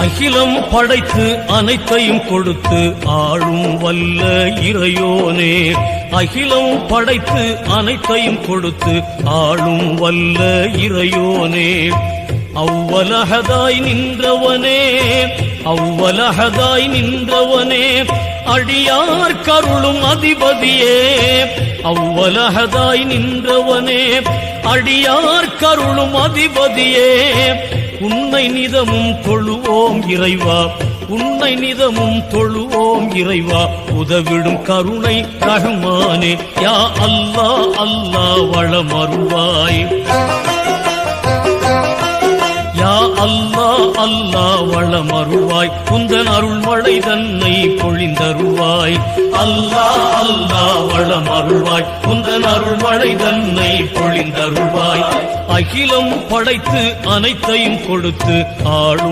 அகிலம் படைத்து அனைத்தையும் கொடுத்து ஆளும் வல்ல இறையோனே. அகிலம் படைத்து அனைத்தையும் கொடுத்து ஆளும் வல்ல இறையோனே. அவ்வலகதாய் நின்றவனே அவ்வலகதாய் நின்றவனே அடியார் கருளும் அதிபதியே. அவ்வலகதாய் நின்றவனே அடியார் கருளும் அதிபதியே. உன்னை நிதமும் தொழுவோம் இறைவா உன்னை நிதமும் தொழுவோம் இறைவா. உதவிடும் கருணை ரஹ்மானே யா அல்லா அல்லா வளமருவாய் அல்லாஹ் வளமருவாய் குந்தன் அருள்மழை தன்னை பொழிந்தருவாய் அல்லா அல்லாஹ் அருள்வாய். குந்தன் அருள்மழை தன்னை பொழிந்தருவாய் அகிலம் படைத்து அனைத்தையும் கொடுத்து ஆளும்